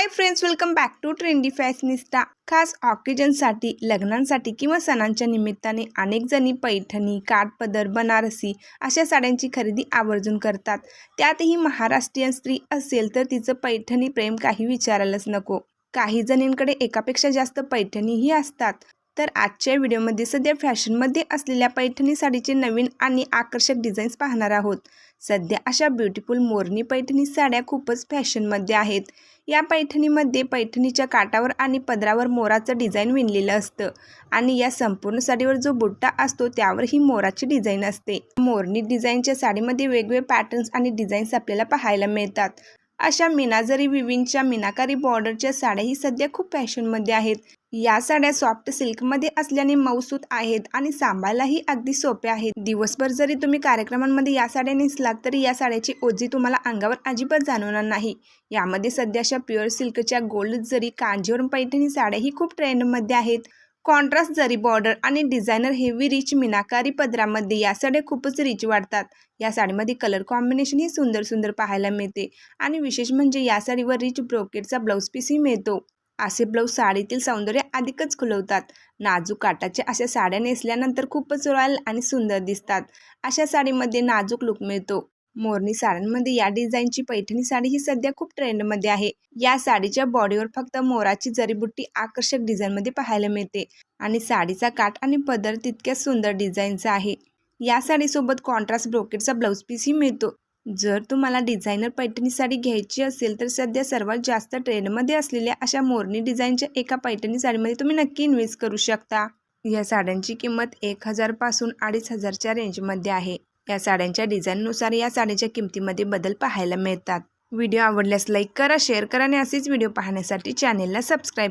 Hi friends welcome back to trendy fashionista खास ऑकेजनसाठी लग्नांसाठी किंवा सणांच्या निमित्ताने अनेक जणी पैठणी काठपदर बनारसी अशा साड्यांची खरेदी आवर्जून करतात. त्यातही महाराष्ट्रीयन स्त्री असेल तर तिचं पैठणी प्रेम काही विचारायलाच नको. काही जणींकडे एकापेक्षा जास्त पैठणीही असतात. तर आजच्या व्हिडिओमध्ये सध्या फॅशनमध्ये असलेल्या पैठणी साडीचे नवीन आणि आकर्षक डिझाईन्स पाहणार आहोत. सध्या अशा ब्युटिफुल मोरनी पैठणी साड्या खूपच फॅशनमध्ये आहेत. या पैठणीमध्ये पैठणीच्या काठावर आणि पदरावर मोराचं डिझाईन विणलेलं असतं आणि या संपूर्ण साडीवर जो बुट्टा असतो त्यावर ही मोराची डिझाईन असते. मोरनी डिझाईनच्या साडीमध्ये वेगवेगळे पॅटर्न्स आणि डिझाईन्स आपल्याला पाहायला मिळतात. अशा मीनाजरी विविंगच्या मीनाकारी बॉर्डरच्या साड्याही सध्या खूप फॅशनमध्ये आहेत. या साड्या सॉफ्ट सिल्कमध्ये असल्याने मऊसूत आहेत आणि सांभाळायलाही अगदी सोप्या आहेत. दिवसभर जरी तुम्ही कार्यक्रमांमध्ये या साड्या नेसलात तरी या साड्याची ओझी तुम्हाला अंगावर अजिबात जाणवणार नाही. यामध्ये सध्याच्या प्युअर सिल्कच्या गोल्ड जरी कांजीवरम पैठणी साड्याही खूप ट्रेंडमध्ये आहेत. कॉन्ट्रास्ट जरी बॉर्डर आणि डिझायनर हेवी रिच मिनाकारी पदरामध्ये या साड्या खूपच रिच वाटतात. या साडीमध्ये कलर कॉम्बिनेशनही सुंदर सुंदर पाहायला मिळते आणि विशेष म्हणजे या साडीवर रिच ब्रोकेटचा ब्लाऊज पीसही मिळतो. असे ब्लाऊज साडीतील सौंदर्य अधिकच खुलवतात. नाजूक काटाच्या अशा साड्या नेसल्यानंतर खूपच रॉयल आणि सुंदर दिसतात. अशा साडीमध्ये नाजूक लुक मिळतो. मोरनी साड्यांमध्ये या डिझाईनची पैठणी साडी ही सध्या खूप ट्रेंडमध्ये आहे. या साडीच्या बॉडीवर फक्त मोराची जरीबुट्टी आकर्षक डिझाईनमध्ये पाहायला मिळते आणि साडीचा काठ आणि पदर तितक्याच सुंदर डिझाईनचा आहे. या साडीसोबत कॉन्ट्रास्ट ब्रोकेटचा ब्लाऊज पीसही मिळतो. जर तुम्हाला डिझायनर पैठणी साडी घ्यायची असेल तर सध्या सर्वात जास्त ट्रेंडमध्ये असलेल्या अशा मोरनी डिझाईनच्या एका पैठणी साडीमध्ये तुम्ही नक्की इन्व्हेस्ट करू शकता. या साड्यांची किंमत एक हजारपासून अडीच हजारच्या रेंजमध्ये आहे. या साड्यांच्या डिझाईननुसार या साडीच्या किमतीमध्ये बदल पाहायला मिळतात. व्हिडिओ आवडल्यास लाईक करा शेअर करा आणि असेच व्हिडिओ पाहण्यासाठी चॅनेलला सबस्क्राईब